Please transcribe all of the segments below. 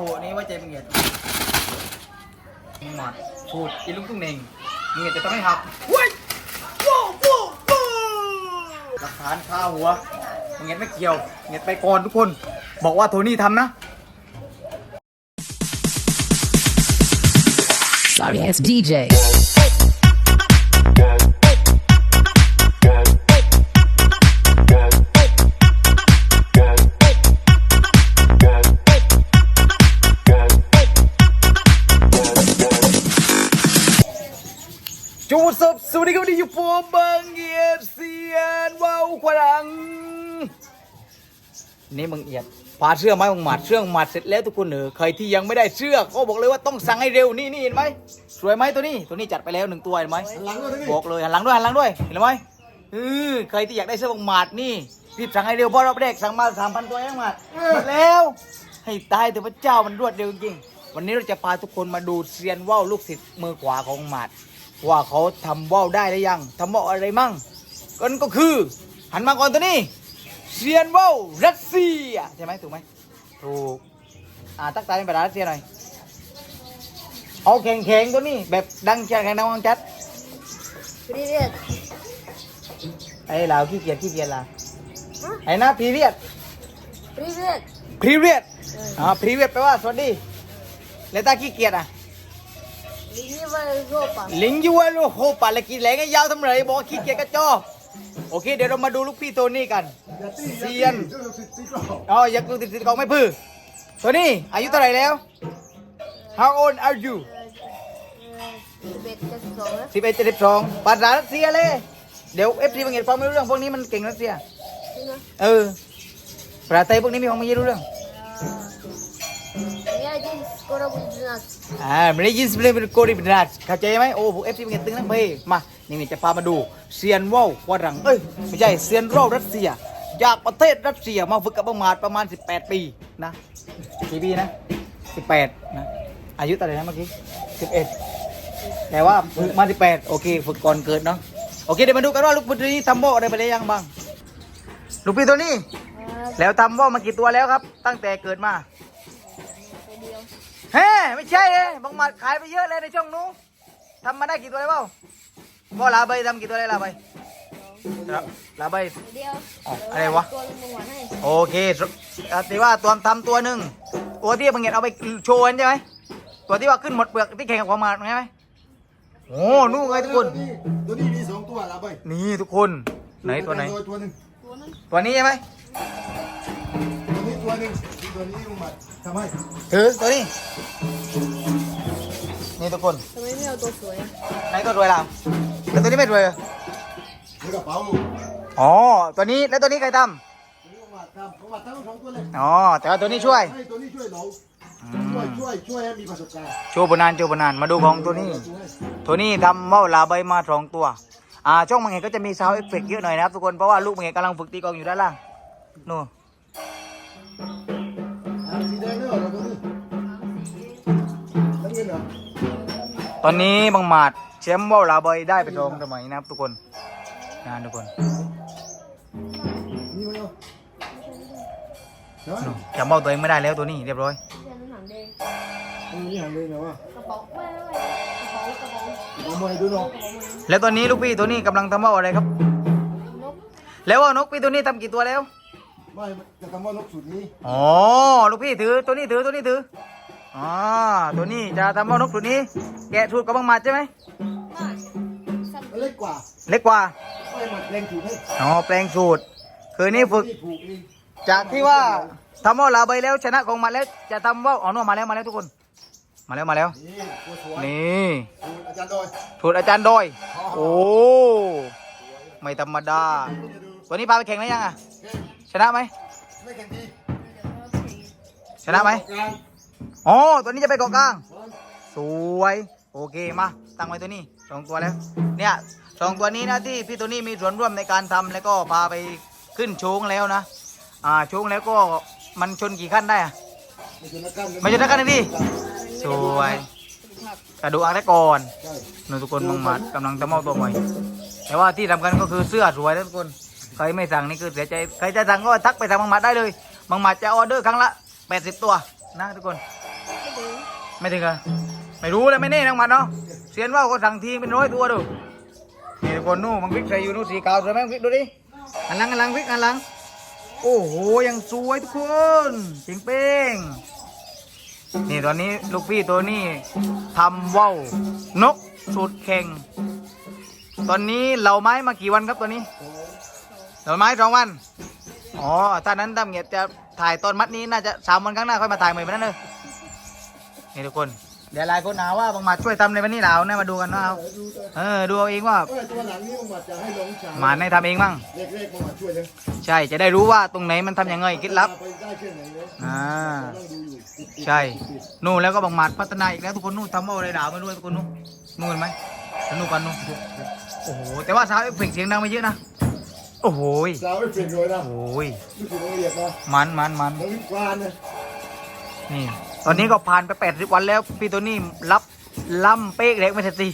โอ้นี่ว่าใจมึงเหยียดมึงหมัดพูดอีลุงตุ้งเน่งมึงเหยียดจะต้องไม่หักเว้ยโว้โว้โว้หลักฐานคาหัวมึงเหยียดไม่เกี่ยวเหยียดไปก่อนทุกคน บอกว่าโทนี่ทำนะ Sorry ass DJ. นี่มึงเอียดพาเสื้อไหมมึงหมัดเสื้อหมัดเสร็จแล้วทุกคนเออใครที่ยังไม่ได้เสื้อก็บอกเลยว่าต้องสั่งให้เร็วนี่นี่เห็นไหมสวยไหมตัวนี้ตัวนี้จัดไปแล้วหนึ่งตัวเห็นไหมหลังด้วยนี่บอกเลยหันหลังด้วยหันหลังด้วยเห็นไหมเออใครที่อยากได้เสื้อบังหมัดนี่รีบสั่งให้เร็วเพราะรอบแรกสั่งมาสามพันตัวเองหมัดหมดแล้ว ให้ตายแต่พระเจ้ามันรวดเร็วจริงๆวันนี้เราจะพาทุกคนมาดูเซียนว่าวลูกศิษย์มือขวาของหมัดว่าเขาทำว่าวได้หรือยังทำว่าวอะไรมั่งก็นั่นก็คือ หันมาก่อนตัวนี้ เซียนว่าวรัสเซียใช่ไหมถูกไหมถูกอ่าตักตายเป็นภาษารัสเซียหน่อยเอาแข็งๆตัวนี้แบบดังแข็งๆดังวังจัด Привет. ไอ้ลาวขี้เกียจขี้เกียจลาไอ้หน้าพีเรียด Привет. พีเรียดอ่าพีเรียดแปลว่าสวัสดีแล้วตาขี้เกียจอ่ะ Ленивая жопа. ลิงยูวาโลโฮปาละกินแหลงไอ้ยาวทำไรบอกว่าขี้เกียจกระจอก โอเค เดี๋ยวเรามาดูลูกพี่โทนี่กันเซียนอ๋อยักษ์ลูกติดติดกองไม่พื้อโทนี่อายุเท่าไหร่แล้ว How old are you สิบเอ็ดสิบสองภาษารัสเซียเลย เดี๋ยวเอฟซีบางเห็นฟังไม่รู้เรื่องพวกนี้มันเก่งรัสเซีย เออภาษาไทยพวกนี้มีความไม่รู้เรื่อง อ่าไม่ได้ยินเลยเป็นโกดิบราชเข้าใจไหมโอ้ผกเอฟซีเป็นกันตึงนะเพ่มานี่นี่จะพามาดูเซียนว่าวฝรั่งเอ้ยไม่ใช่เซียนว่าวรัสเซีย จากประเทศรัสเซียมาฝึกกับประมาณประมาณ 18 ปีนะกี่ปีนะ 18 นะ อายุเท่าไหร่นะเมื่อกี้ 11 แต่ว่าฝึกมา 18 โอเค ฝึกก่อนเกิดเนาะโอเคเดี๋ยวมาดูกันว่าลูกบุตรีทำโบอะไรไปได้ยังบ้างลูกพี่ตัวนี้แล้วทำว่มากี่ตัวแล้วครับ ตั้งแต่เกิดมา เฮ้ไม่ใช่เลยบางมัดขายไปเยอะเลยในช่องนู้นทำมาได้กี่ตัวแล้วเปาพ่อลาใบทำกี่ตัวไล้ลาใบลาใบอะไรวะลัวให้โอเคตีว่าตัวทำตัวหนึ่งตัวที่บังเงียเอาไปโชว์ใช่ไหมตัวที่ว่าขึ้นหมดเปลือกที่แข่งกับความมาดใช่ไหมโอ้นู่นไงทุกคน ตัวนี้มีสองตัวลาใบนี่ทุกคน ไหนตัวไหน ตัวนี้ใช่ไหม ตัวนึ่งมีตัวนี้ลุงมาทำไมเถือตัวนี้ นี่ทุกคนทำไมไม่เอาตัวสวยไหนตัวรวยล่ะแล้วตัวนี้ไม่รวยเหรอใกระเป๋าลุอ๋อ ตัวนี้แล้วตัวนี้ใครทลุงหมัดทำลุมัทั้สองตัวเลยำอ๋อ แต่ว่าตัวนี้ช่วย ให้ตัวนี้ช่วยเราช่วยช่วยช่วยให้มีประสบการณ์โชว์บนานโชว์บนานมาดูของตัวนี้ ตัวนี้ทำว่าวลาใบมาสองตัว อ่าช่องมังเห็ดก็จะมีซาวเอฟเฟกเยอะหน่อยนะครับทุกคน เพราะว่าลูกมังเห็ดกำลังฝึกตีกองอยู่ด้านล่างนู่น ตอนนี้บังหมาดแชมป์ว่าวลาใบได้ไปสองสมัยนะครับทุกคนนะทุกคนนี่มันเหรอเนาะนู่นจำว่าวตัวเองไม่ได้แล้วตัวนี้เรียบร้อย Giờ nó nằm đây. ตรงนี้หันเลยนะว่า Cà bọc. Quay, quay, quay. Cà bọc, cà bọc. เอามวยดูเนาะแล้วตอนนี้ลูกพี่ตัวนี้กำลังทำว่าวอะไรครับ Nốt. แล้วว่านกพี่ตัวนี้ทำกี่ตัวแล้ว ไม่จะทำว่านกสูตรนี้อ๋อลูกพี่ถือตัวนี้ถือตัวนี้ถืออ๋อตัวนี้จะทำว่านกสูตรนี้ แกะสูตรกับบางมัดใช่ไหมมันเล็กกว่าเล็กกว่าไม่หมังถูกให้อ๋อแปลงสูตร คือนี่ฝึกจากที่ว่าทำว่าลาไปแล้วชนะของมาแล้ว จะทำว่าอ๋อนวมาแล้วมาแล้วทุกคน มาแล้วมาแล้ว นี่ถูดอาจารย์โดยถูดอาจารย์ดอย โอ้ไม่ธรรมดา วันนี้พาไปแข่งไหมยังอะ ชนะไหมไม่แข่งดีชนะไหมกลางอ๋อตัวนี้จะไปเกาะกลาง สวย โอเคมา ตั้งไว้ตัวนี้สองตัวแล้ว เนี่ยสองตัวนี้นะที่พี่ตัวนี้มีส่วนร่วมในการทำแล้วก็พาไปขึ้นโชงแล้วนะ อ่าโชงแล้วก็มันชนกี่ขั้นได้อะไม่ใช่นักกล้ามไม่ใช่นักกล้ามนะดิสวยกระดูกอักได้ก่อนใช่นูทุกคนมังมัดกำลังจะมอบตัวใหม่แต่ว่าที่สำคัญก็คือเสื้อสวยนะทุกคนใครไม่สั่งนี่คือเสียใจใครจะสั่งก็ทักไปสั่งมังมัดได้เลยมังมัดจะออเดอร์ครั้งละ 80 ตัวนะทุกคน ไม่ถึงไม่ถึงเหรอไม่รู้เลยไม่แน่นังมันเนาะเสียนว่าวก็สั่งทีเป็นร้อยตัวดูนี่ทุกคนนู่นมังพิกใส่อยู่นู่นสีขาวสวยไหมมังพิกดูดิหันลังหันลังพิกหันลัง โอ้โหยังสวยทุกคนเจ๋งเป้งนี่ตอนนี้ลูกพี่ตัวนี้ทำว่าวนกสูตรแข่งตอนนี้เหล่าไม้มากี่วันครับตัวนี้ เหล่าไม้สองวัน อ๋อ ถ้านั้นตามเงียบจะถ่ายตอนมัดนี้น่าจะสามวันข้างหน้าค่อยมาถ่ายใหม่แบบนั้นเลยนี่ทุกคน เดี๋ยวหลายคนหาว่าบางหมัดช่วยทำในวันนี้เหล่านะมาดูกันนะเอาเออ ดูเอาเองว่าเออตัวหลังนี้ผมอาจะให้ลงฉากหมาในทำเองมั่งเล็กๆผมอาจช่วยเลยใช่ จะได้รู้ว่าตรงไหนมันทำยังไงเคล็ดลับ ไปได้แค่ไหนเลยอ่า ต้องดูอยู่ติดๆใช่ นู่นแล้วก็บางหมัดพัฒนาอีกแล้วทุกคนนู่นทำว่าอะไรด่ามาด้วยทุกคนนู่นนู่นเห็นไหมสนุกกันนู่นโอ้โห แต่ว่าสาวเอฟเฟกต์เสียงดังไปเยอะนะ โอ้โหยๆสาวไม่เปลี่ยนเลยนะโอ้ยนี่คือละเอียดนะมันมันมันน้องวิกวานนะนี่ ตอนนี้ก็ผ่านไปแปดสิบวันแล้ว พี่ตัวนี้รับล่ำเป๊กเล็กไม่ใช่ตี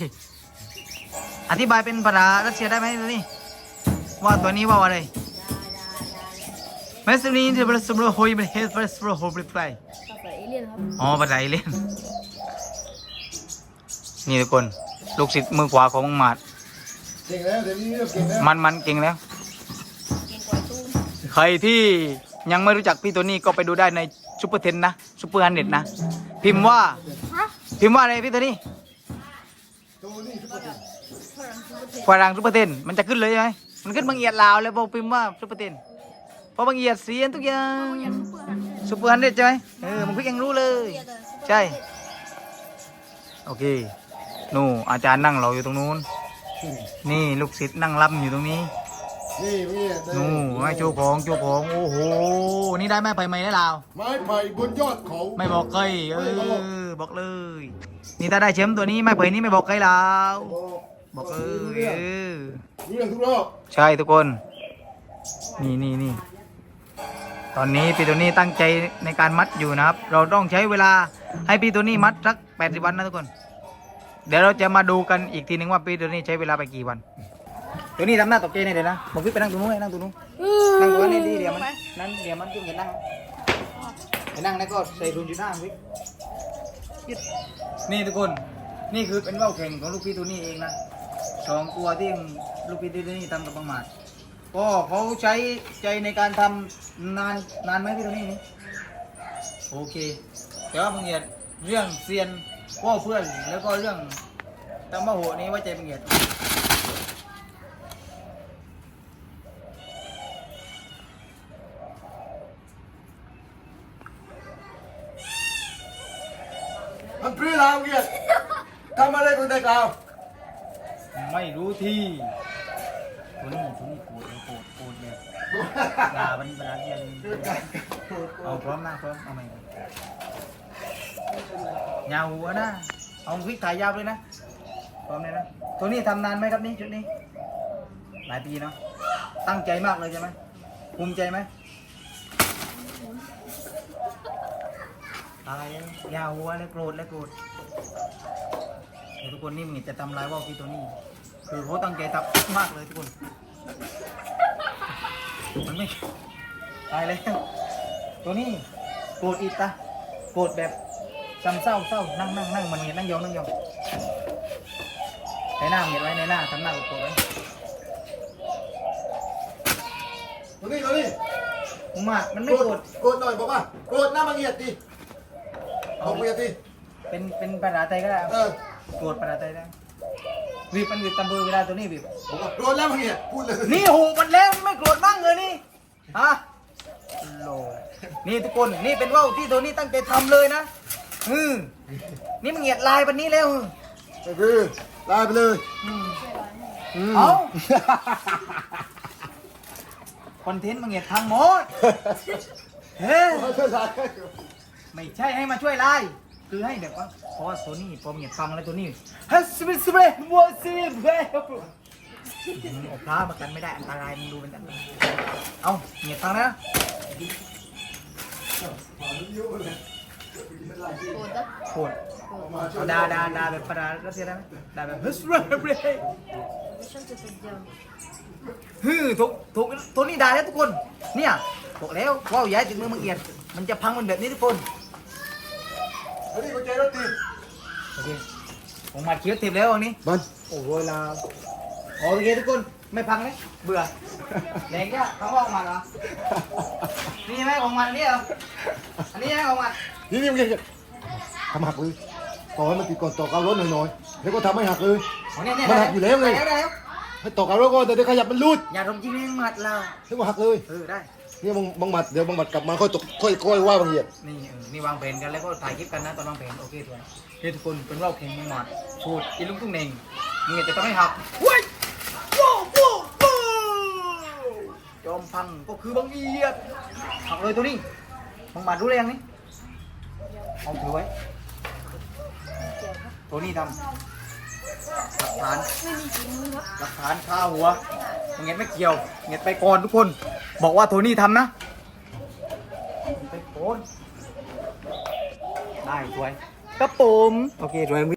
อธิบายเป็นภาษารัสเซียได้ไหมตัวนี้ ว่าตัวนี้ว่าอะไรแมสนีที่เป็นสมรโฮยเป็นเฮสเป็นสมรโฮยเป็นไฟภาษาเอเลี่ยนครับอ๋อภาษาอิเลียนนี่ทุกคน ลูกศิษย์มือขวาของมังหมาดเก่งแล้วเดี๋ยวนี้เริ่มเก่งแล้วมันมันเก่งแล้วเก่งกว่าตู้ ใครที่ยังไม่รู้จักพี่ตัวนี้ก็ไปดูได้ในซูเปอร์เทนนะซูเปอร์ฮันเด็ดนะ พิมพ์ว่าฮะพิมพ์ว่าอะไรพี่ตัวนี้ตัวนี้ทุกคนฝรั่งซูเปอร์เทนฝรั่งซูเปอร์เทนมันจะขึ้นเลยใช่ไหมมันขึ้นบางเอียดลาวเลยพอพิมพ์ว่าซูเปอร์เทนเพราะบางเอียดเสียนทุกอย่างเขาอยากซูเปอร์ฮันเดซูเปอร์ฮันเด็ดใช่ไหมเออมันพี่ยังรู้เลย ใช่ โอเคนู่นอาจารย์นั่งรออยู่ตรงนู้น นี่ลูกศิษย์นั่งรับอยู่ตรงนี้ นี่นี่ได้นู่นให้โชว์ของโชว์ของโอ้โหนี่ได้ไหมไผ่ไหมได้ลาวไม้ไผ่บนยอดเขา ไม่บอกใครเออบอกเลย นี่ถ้าได้แชมป์ตัวนี้ไม่เผยนี่ไม่บอกใครลาวบอกบอกเออรู้เอเรื่องอรู้เรื่องทุกรอบใช่ทุกคน นี่นี่นี่ตอนนี้พี่ตัวนี้ตั้งใจในการมัดอยู่นะครับ เราต้องใช้เวลาให้พี่ตัวนี้มัดสักแปดสิบวันนะทุกคน เดี๋ยวเราจะมาดูกันอีกทีหนึ่งว่าพี่ตัวนี้ใช้เวลาไปกี่วัน ตัวนี้ทำหน้าตกใจเนี่ยเดี๋ยวนะบอกพี่ไปนั่งตรงนู้นให้นั่งตรงนู้นนั่งตรงนี้ดีเดี๋ยวมันนั่นเดี๋ยวมันจุ่มกันนั่งไปนั่งแล้วก็ใส่รุนอยู่หน้าวิยึดนี่ทุกคนนี่คือเป็นว่าวแข่งของลูกพี่ตัวนี้เองนะสองตัวที่ลูกพี่ตัวนี้ทำกับบางหมาดก็เขาใช้ใจในการทำนานนานไหมพี่ตัวนี้นี่โอเค แต่ว่าบางเอียดเรื่องเซียนว่าวเพื่อนแล้วก็เรื่องตำมะโหนี้ไว้ใจบางเอียด มันพรื้เราเกียรติ ทำอะไรคนแต่กล่าวไม่รู้ที่ตัวนี้ตัวนี้โกรธโกรธโกรธแบบด่ามันเวลาเรียนเอาพร้อมนะพร้อมเอาใหม่ยาวหัวนะเอาวิกถ่ายยาวเลยนะพร้อมเลยนะตัวนี้ทำนานไหมครับนี่ชุดนี้ หลายปีเนาะตั้งใจมากเลยใช่ไหมภูมิใจไหมตายแล้วยาวหัวแล้วโกรธแล้วโกรธ เดี๋ยวทุกคนนี่มันจะทำลายว่าวที่ตัวนี้ คือเขาตั้งใจทำมากเลยทุกคนมันไม่ตายแล้ว ตัวนี้โกรธอีกตาโกรธแบบซ้ำเศร้าเศร้านั่งนั่งนั่งมันเงียนั่งยองนั่งยองในหน้าเงียไว้ในหน้าทำหน้าโกรธไว้ตัวนี้ตัวนี้มึงมามันโกไม่รโกรธธโกรธหน่อยบอกว่าโกรธหน้ามังเงียดดิบอกเงียดดิเป็นเป็นภาษาไทยก็ได้เออ โกรธภาษาไทยได้วีบมันวีบตำบือเวลาตัวนี้วีบบอกว่าโกรธแล้วมังเงียดพูดเลยนี่หูมันแล้วไม่โกรธบ้างเลยนี่ฮะโลนี่ทุกคนนี่เป็นว่าวที่ตัวนี้ตั้งใจทำเลยนะอืมนี่มันเหยียดลายวันนี้แล้วก็คือลาไปเลยอืมมเอาคอนเทนต์มันเหยียดทางหมดเฮ้ยเอาเถอะลาให้ไม่ใช่ให้มาช่วยลาย คือให้แบบว่าเพราะว่าตัวนี้พอมันเหยียดฟังแล้วตัวนี้ฮ้ยสเปสเปรย์วัวสเปรย์เฮ้ยเอาพลามากันไม่ได้อันตรายมันดูเป็นอันตรายเอาเหยียฟังนะโกรธนะโคตรเอาดาดาดาแบบปลารัสเซียได้ไหมดาแบบฮึสเรเบรไม่ชอบจะเป็นเดียวฮึถูกถูกตัวนี้ด่าแล้วทุกคน เนี่ยบอกแล้วว่าวย้ายถึงมือมึงเอียด มันจะพังมันแบบนี้ทุกคน อันนี้กุญแจรถตีโอเคผมมาเคี้ยวติบแล้ววันนี้มันโอ้โหลาโอเคทุกคนไม่พังเลยเบื่อแดงแค่เขาว่าของมันเหรอนี่ใช่ไหมของมันอันนี้เหรออันนี้ใช่ไหมของมันนี่นี่มันทำหักเลยต่อให้มันติดก่อนต่อกับรถหน่อยๆแล้วก็ทำให้หักเลยของเนี่ยเนี่ยมันหักอยู่แล้วไงแล้วให้ต่อกับรถก่อนแต่เดี๋ยวขยับมันรูดอย่าทำจริงให้หมัดเราแล้วก็หักเลยเออได้เนี่ยบางบางหมัดเดี๋ยวบางหมัดกลับมาค่อยตกค่อยค่อยว่าบางเหยียดนี่เออนี่วางแผนกันแล้วก็ถ่ายคลิปกันนะตอนวางแผนโอเคทุกคนเฮ้ยทุกคนเป็นรอบแข่งมึงหมัดชูดอีลุงตุ้งเน่งมึงอย่าจะต้องให้หักว้ายว้าวว้าวว้าวจอมพังก็คือบางเอียดหักเลยตัวนี้มึงหมัดรู้แรงนี่เอาถือไว้ตัวนี้ทำหลักฐานไม่มีฝีมือครับหลักฐานคาหัวมึง เงียบไม่เกี่ยวเงียบไปก่อนทุกคน บอกว่าโทนี่ทำนะไปโอนได้สวยกระผมโอเคสวย